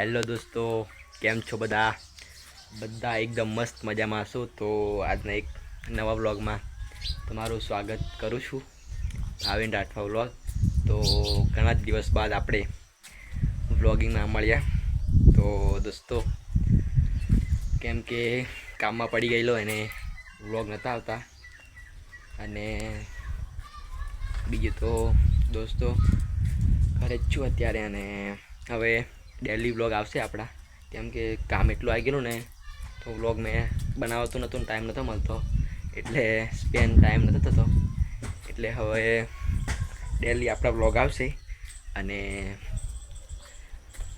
Hello દોસ્તો, કેમ છો બધા? બધા એકદમ મસ્ત મજામાં છો તો આજના એક નવા વ્લોગમાં તમારું સ્વાગત કરું છું. ભાવિન રાઠવા વ્લોગ. તો ઘણા જ દિવસ બાદ આપણે વ્લોગિંગમાં મળ્યા. તો દોસ્તો, કેમ કે કામમાં પડી ગયેલો એને વ્લોગ નહોતા આવતા. અને બીજું તો દોસ્તો, ઘરે જ છું અત્યારે અને હવે ડેલી વ્લોગ આવશે આપણા. કેમ કે કામ એટલું આવી ગયેલું ને, તો વ્લોગ મેં બનાવતો નહોતો ને ટાઈમ નહોતો મળતો. એટલે સ્પેન ટાઈમ નહોતો થતો. એટલે હવે ડેલી આપણા વ્લોગ આવશે. અને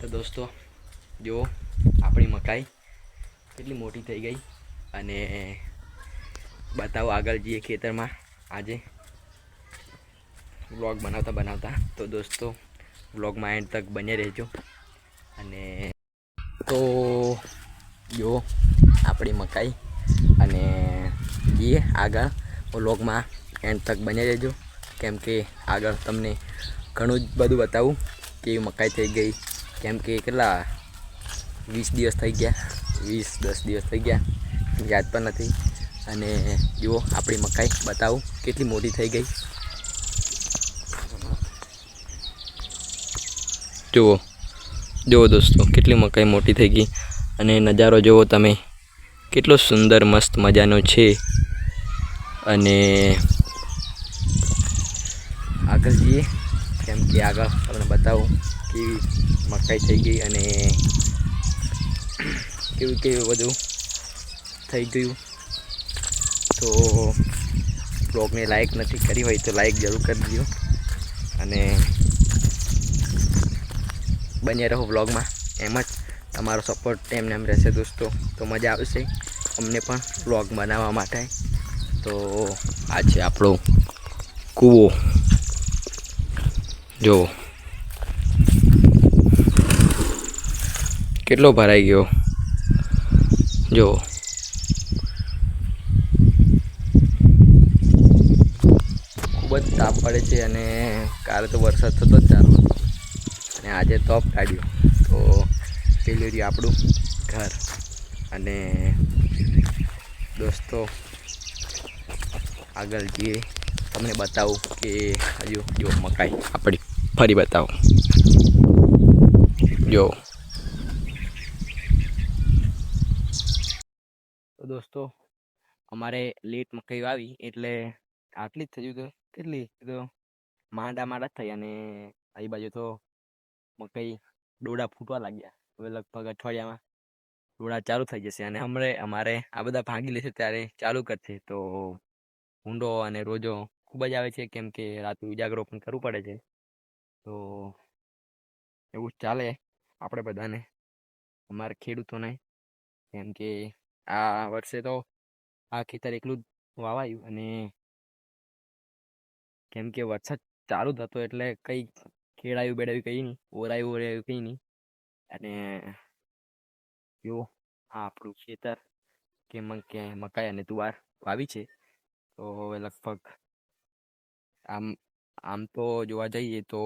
તો દોસ્તો જો આપણી મકાઈ કેટલી મોટી થઈ ગઈ. અને બતાવો આગળ જઈએ ખેતરમાં આજે. વ્લોગ બનાવતા બનાવતા. તો દોસ્તો વ્લોગમાં એન્ડ તક બને રહેજો. અને તો જો, આપણી મકાઈ. અને જઈએ આગળ વ્લોગમાં. એન્ડ તક બની રહેજો. કેમ કે આગળ તમને ઘણું જ બધું બતાવું કેવી મકાઈ થઈ ગઈ. કેમ કે કેટલા વીસ દિવસ થઈ ગયા. વીસ, દસ દિવસ થઈ ગયા. યાદ પણ નથી. અને જુઓ, આપણી મકાઈ બતાવું કેટલી મોટી થઈ ગઈ. જુઓ. જુઓ દોસ્તો, કેટલી મકાઈ મોટી થઈ ગઈ. અને નજારો જુઓ તમે. કેટલો સુંદર, મસ્ત મજાનો છે. અને આગળ જઈએ. કેમ કે આગળ તમને બતાવું કેવી મકાઈ થઈ ગઈ અને કેવું કેવું બધું થઈ ગયું. તો બ્લોગને લાઈક નથી કરી હોય તો લાઈક જરૂર કરી દો અને બન્યા રહો વ્લોગમાં. એમ જ તમારો સપોર્ટ એમને એમ રહેશે દોસ્તો. તો મજા આવશે અમને પણ વ્લોગ બનાવવા માટે. તો આ છે આપણો કૂવો. જો. કેટલો ભરાઈ ગયો? જો. ખૂબ જ તાપ પડે છે અને કાલે તો વરસાદ થતો જ ચાલુ અને આજે તોપ કાઢ્યું તો પેલું રહ્યું આપણું ઘર અને દોસ્તો આગળ જઈએ. તમને બતાવું કે હજુ જો મકાઈ આપણી ફરી બતાવું. જો. દોસ્તો, અમારે લેટ મકાઈ આવી એટલે આટલી જ થયું તો કેટલી? તો માંડા માંડા થઈ અને આ બાજુ તો મકાઈ ડોડા ફૂટવા લાગ્યા. હવે લગભગ અઠવાડિયામાં ડોડા ચાલુ થઈ જશે અને હમણે અમારે આ બધા ભાંગી લેશે ત્યારે ચાલુ કરશે. તો ઊંડો અને રોજો ખૂબ જ આવે છે કેમ કે રાતે ઉજાગરો પણ કરવું પડે છે. તો એવું ચાલે આપણે બધાને, અમારે ખેડૂતોને. કેમ કે આ વર્ષે તો આ ખેતર એકલું જ વાવાયું અને કેમ કે વરસાદ ચાલુ હતો એટલે કંઈ ખેડાયું બેડાયું કંઈ નહીં, ઓરાયું ઓરાયું કંઈ નહીં. અને જો આ આપણું ખેતર કે કે મકાઈ અને તુવાર વાવી છે, તો હવે લગભગ આમ આમ તો જોવા જઈએ તો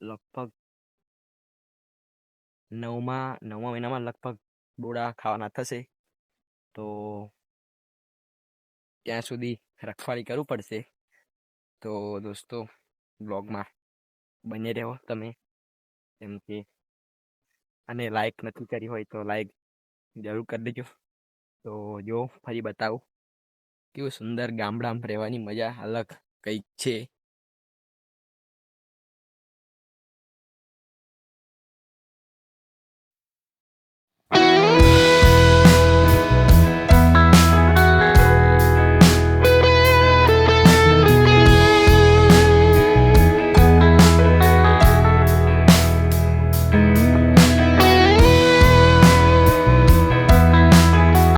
લગભગ નવમા નવમા મહિનામાં લગભગ ડોડા ખાવાના થશે. તો ત્યાં સુધી રખવાળી કરવું પડશે. તો દોસ્તો, બ્લોગમાં બને રહો તમે. કેમ કે, અને લાઈક નથી કરી હોય તો લાઈક જરૂર કરી દેજો. તો જો, ફરી બતાવું. કેવું સુંદર ગામડામાં રહેવાની મજા અલગ કંઈક છે.